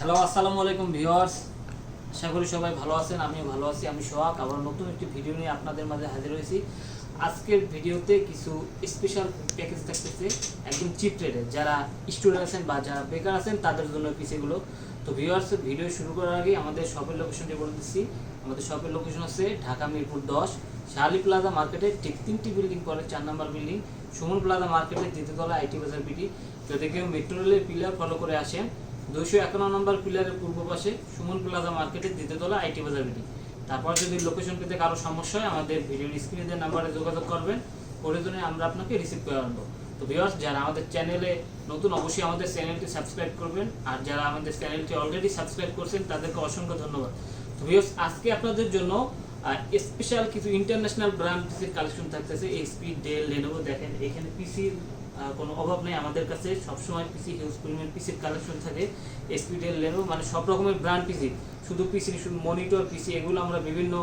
Hello, আসসালামু আলাইকুম viewers. আশা করি সবাই ভালো আছেন, আমিও ভালো আছি। আমি সোহাগ, আবার নতুন একটি ভিডিও নিয়ে আপনাদের মাঝে হাজির হয়েছি। আজকের ভিডিওতে কিছু স্পেশাল প্যাকেজ থাকতেছে, একদম চিপ রেটে যারা স্টুডেন্ট আছেন বা যারা বেকার আছেন, তাদের জন্য পিসিগুলো তো ভিউয়ার্স, ভিডিও শুরু করার আগে আমাদের শপের লোকেশনটি বলে দিচ্ছি। আমাদের শপের লোকেশন হচ্ছে ঢাকা মিরপুর দশ শাহালি প্লাজা মার্কেটে ঠিক তিনটি বিল্ডিং পরে চার নাম্বার বিল্ডিং সুমন প্লাজা মার্কেটের দ্বিতীয়তলা আইটি বাজার বিটি। যদি কেউ মেট্রো রেলের পিলার ফলো করে আসেন দুশো একান্ন নম্বর পিলারের পূর্ব পাশে সুমন প্লাজা মার্কেটের দ্বিতীয়তলা আইটি বাজার বিটি তারপর যদি লোকেশন পেতে কারও সমস্যা হয়, আমাদের ভিডিওর স্ক্রিনে নাম্বারে যোগাযোগ করবেন। প্রয়োজনে আমরা আপনাকে রিসিভ করে আনব। তো ভিউয়ার্স যারা আমাদের চ্যানেলে নতুন, অবশ্যই আমাদের চ্যানেলটি সাবস্ক্রাইব করবেন। আর যারা আমাদের চ্যানেলটি অলরেডি সাবস্ক্রাইব করছেন, তাদেরকে অসংখ্য ধন্যবাদ। তো ভিউয়ার্স আজকে আপনাদের জন্য স্পেশাল কিছু ইন্টারন্যাশনাল ব্র্যান্ড পিসির কালেকশন থাকতেছে এইচপি ডেল লেনোভো দেখেন, এখানে পিসির কোনো অভাব নেই আমাদের কাছে। সবসময় পিসি হিউজ পরিমাণ পিসির কালেকশন থাকে। এসপি ডেল লেনোভো মানে সব রকমের ব্র্যান্ড পিসি শুধু পিসি শুধু মনিটর পিসি এগুলো আমরা বিভিন্ন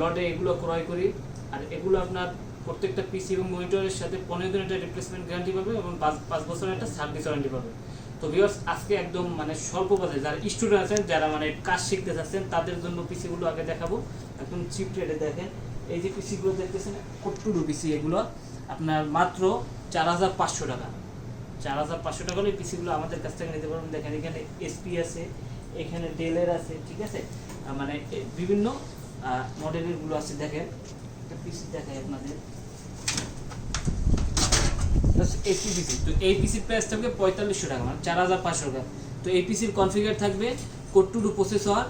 লটে এগুলো ক্রয় করি। আর এগুলো আপনার প্রত্যেকটা পিসি এবং মনিটরের সাথে পনেরো দিন একটা রিপ্লেসমেন্ট গ্যারান্টি পাবে এবং পাঁচ পাঁচ বছরের একটা সার্ভিস ওয়ারেন্টি পাবে। তো ভিউয়ার্স আজকে একদম মানে স্বল্প বাজে, যারা স্টুডেন্ট আছেন, যারা মানে কাজ শিখতে চাচ্ছেন তাদের জন্য পিসিগুলো আগে দেখাবো। একদম চিপ রেটে দেখেন। এই যে পিসিগুলো দেখতেছেন, কট্টুরু পিসি এগুলো আপনার মাত্র চার হাজার পাঁচশো টাকা। চার হাজার পাঁচশো টাকা হলে পিসিগুলো আমাদের কাছ থেকে নিতে পারবেন। দেখেন, এখানে এসপি আছে, এখানে ডেলের আছে, ঠিক আছে? মানে বিভিন্ন মডেলেরগুলো আছে। দেখেন, একটা পিসি দেখাই আপনাদের। এসপি পিসি তো এই পিসির প্রাইস থাকবে পঁয়তাল্লিশশো টাকা মানে চার হাজার পাঁচশো টাকা। তো এই পিসির কনফিগার থাকবে core two duo processor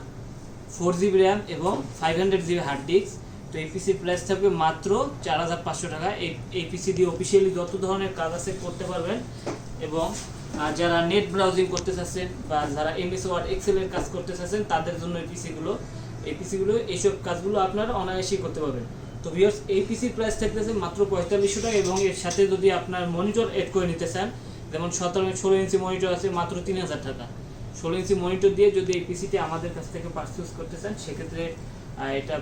four GB RAM এবং five hundred GB hard disk তো এই পিসির প্রাইস থাকবে মাত্র চার হাজার পাঁচশো টাকা। এই এই দিয়ে অফিসিয়ালি যত ধরনের কাজ আছে করতে পারবেন। এবং যারা নেট ব্রাউজিং করতে চাচ্ছেন বা যারা এমএস ওয়ার্ড এক্সেলের কাজ করতে চাচ্ছেন, তাদের জন্য এই পিসিগুলো এই পিসিগুলো এইসব কাজগুলো আপনারা অনায়াসেই করতে পারবেন। তো ভিউয়ার্স এই পিসির প্রাইস থাকতেছে মাত্র পঁয়তাল্লিশশো টাকা এবং এর সাথে যদি আপনার মনিটর এড করে নিতে চান, যেমন সতেরো ষোলো ইঞ্চি মনিটর আছে মাত্র তিন হাজার টাকা। ষোলো ইঞ্চি মনিটর দিয়ে যদি এই পিসিটি আমাদের কাছ থেকে পারচেস করতে চান, সেক্ষেত্রে এটা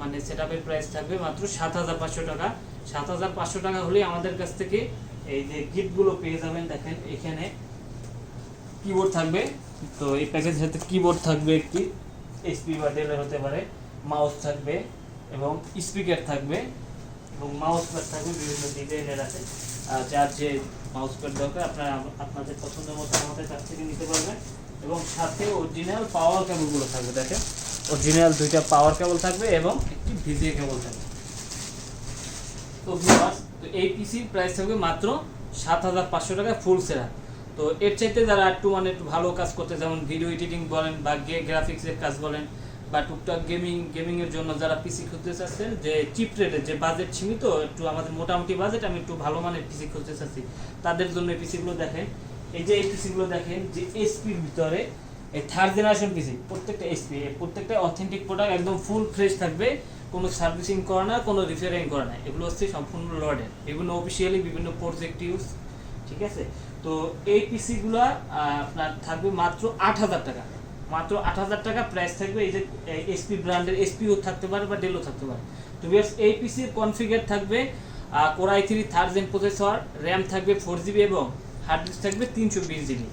মানে সেট আপের প্রাইস থাকবে মাত্র সাত হাজার পাঁচশো টাকা। সাত হাজার পাঁচশো টাকা হলেই আমাদের কাছ থেকে এই যে গিফটগুলো পেয়ে যাবেন, দেখেন এখানে কিবোর্ড থাকবে। তো এই প্যাকেজের সাথে কিবোর্ড থাকবে একটি এইচপি বা ডেলের হতে পারে। মাউস থাকবে। এবং স্পিকার থাকবে এবং মাউস প্যাড থাকবে বিভিন্ন ডিজাইনের আছে। যার যে মাউস প্যাড দরকার, আপনারা আপনাদের পছন্দের মতো আমাদের কাছ থেকে নিতে পারবেন। এবং সাথে অরিজিনাল পাওয়ার কেবলগুলো থাকবে, দেখেন। অরিজিনাল দুইটা পাওয়ার কেবল থাকবে এবং একটি ভিজিএ কেবল থাকবে। তো তো এই পিসির প্রাইস থাকবে মাত্র সাত হাজার পাঁচশো টাকা ফুল সেরা। তো এর চাইতে যারা একটু মানে একটু ভালো কাজ করতে, যেমন ভিডিও এডিটিং বলেন বা গ্রাফিক্সের কাজ বলেন বা টুকটাক গেমিং গেমিং এর জন্য যারা পিসি খুঁজতে চাচ্ছেন যে চিপ রেটের যে বাজেট সীমিত, একটু আমাদের মোটামুটি বাজেট আমি একটু ভালো মানের পিসি খুঁজতে চাচ্ছি তাদের জন্য এই পিসিগুলো দেখেন। এই যে এই পিসিগুলো দেখেন, যে এসপির ভিতরে এই থার্ড জেনারেশন পিসি প্রত্যেকটা এসপি প্রত্যেকটা অথেন্টিক প্রোডাক্ট একদম ফুল ফ্রেশ থাকবে, কোনো সার্ভিসিং করা না, কোনো রিপেয়ারিং করা না। এগুলো হচ্ছে সম্পূর্ণ লডের বিভিন্ন অফিসিয়ালি বিভিন্ন প্রজেক্ট ইউজ ঠিক আছে? তো এই পিসিগুলো আপনার থাকবে মাত্র আট হাজার টাকা। মাত্র আট হাজার টাকা প্রাইস থাকবে। এই যে এসপি ব্র্যান্ডের এসপিও থাকতে পারে বা ডেলও থাকতে পারে। তো বিয়ার্স এই পিসির কনফিগার থাকবে core i three third gen processor RAM থাকবে ফোর জিবি এবং হার্ড ডিস্ক থাকবে তিনশো বিশ জিবি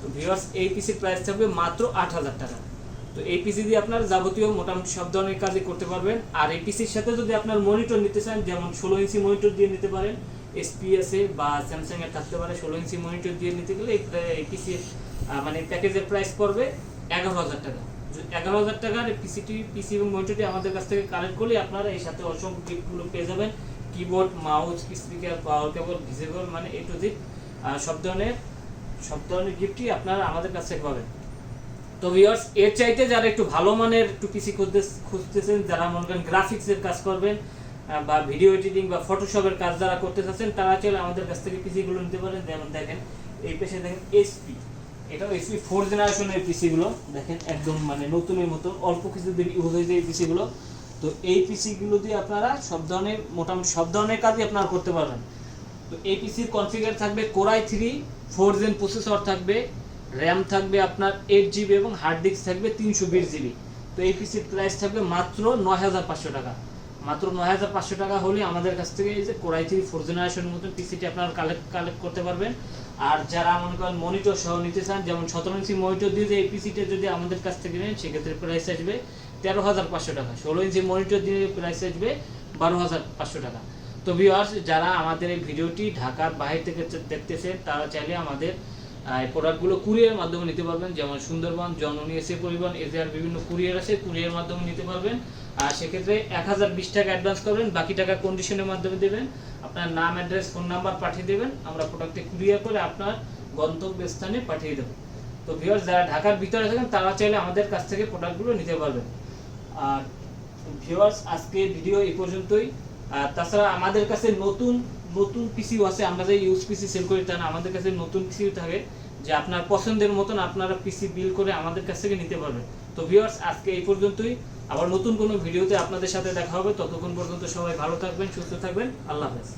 তো ভিউয়ার্স এই পিসির প্রাইস থাকবে মাত্র আট হাজার টাকা। তো এই পিসি দিয়ে আপনার যাবতীয় মোটামুটি সব ধরনের কাজই করতে পারবেন। আর এই পিসির সাথে যদি আপনার মনিটর নিতে চান, যেমন ষোলো ইঞ্চি মনিটর দিয়ে নিতে পারেন এসপি আছে বা স্যামসাং এর থাকতে পারে ষোলো ইঞ্চি মনিটর দিয়ে নিতে গেলে এই পিসির মানে প্যাকেজের প্রাইস পড়বে এগারো হাজার টাকা। এগারো হাজার টাকার পিসিটি পিসি এবং মনিটরটি আমাদের কাছ থেকে কালেক্ট করলে আপনারা এই সাথে অসংখ্য গিফটগুলো পেয়ে যাবেন। Keyboard mouse speaker power cable visible মানে এ টু দিক সব ধরনের সব ধরনের গিফটই আপনারা আমাদের কাছ থেকে পাবেন। তো ভিউয়ার্স এর চাইতে যারা একটু ভালো মানের একটু পিসি খুঁজতে খুঁজতেছেন, যারা মনে করেন গ্রাফিক্সের কাজ করবেন বা ভিডিও এডিটিং বা ফটোশপের কাজ যারা করতে চাচ্ছেন, তারা চলে আমাদের কাছ থেকে পিসিগুলো নিতে পারেন। যেমন দেখেন, এই পেশে দেখেন এসপি এটাও এসপি ফোর জেনারেশনের পিসিগুলো দেখেন একদম মানে নতুনের মতো, অল্প কিছুদিন ইউজ হয়েছে এই পিসিগুলো তো এই পিসিগুলো দিয়ে আপনারা সব ধরনের, মোটামুটি সব ধরনের কাজই আপনারা করতে পারবেন। তো এই পিসির কনফিগার থাকবে core i three four gen processor থাকবে র্যাম থাকবে আপনার এইট জিবি এবং হার্ড ডিস্ক থাকবে তিনশো বিশ জিবি তো এই পিসির প্রাইস থাকবে মাত্র নয় হাজার পাঁচশো টাকা। মাত্র নয় হাজার পাঁচশো টাকা হলে আমাদের কাছ থেকে এই যে কোরাই থ্রি ফোর জেনারেশনের মতো পিসিটি আপনারা কালেক্ট কালেক্ট করতে পারবেন। আর যারা মনে করেন মনিটর সহ নিতে চান, যেমন সতেরো ইঞ্চি মনিটর দিয়ে যে এই পিসিটা যদি আমাদের কাছ থেকে নেন, সেক্ষেত্রে প্রাইস আসবে তেরো হাজার পাঁচশো টাকা। ষোলো ইঞ্চি মনিটর দিয়ে প্রাইস আসবে বারো হাজার পাঁচশো টাকা। তো ভিউয়ার্স যারা আমাদের এই ভিডিওটি ঢাকার বাইরে থেকে দেখতেছেন, তারা চাইলে আমাদের এই প্রোডাক্টগুলো কুরিয়ার মাধ্যমে নিতে পারবেন। যেমন সুন্দরবন, জননী এসে পরিবহন এজিআর বিভিন্ন কুরিয়ার আছে কুরিয়ার মাধ্যমে নিতে পারবেন। আর সেক্ষেত্রে এক হাজার বিশ টাকা অ্যাডভান্স করবেন, বাকি টাকা কন্ডিশনের মাধ্যমে দেবেন। আপনার নাম অ্যাড্রেস ফোন নাম্বার পাঠিয়ে দেবেন। আমরা প্রোডাক্টে কুরিয়ার করে আপনার গন্তব্যস্থানে পাঠিয়ে দেবো। তো ভিউয়ার্স যারা ঢাকার ভিতরে থাকেন, তারা চাইলে আমাদের কাছ থেকে প্রোডাক্টগুলো নিতে পারবেন। আর ভিউয়ার্স আজকে ভিডিও এই পর্যন্তই। আর তাছাড়া আমাদের কাছে নতুন নতুন পিসিও আছে, আমরা যে ইউজ পিসি সেল করি তা না, আমাদের কাছে নতুন পিসিও থাকে যে আপনার পছন্দের মতন আপনারা পিসি বিল করে আমাদের কাছ থেকে নিতে পারবেন। তো ভিউয়ার্স আজকে এই পর্যন্তই। আবার নতুন কোনো ভিডিওতে আপনাদের সাথে দেখা হবে। ততক্ষণ পর্যন্ত সবাই ভালো থাকবেন, সুস্থ থাকবেন। আল্লাহ হাফেজ।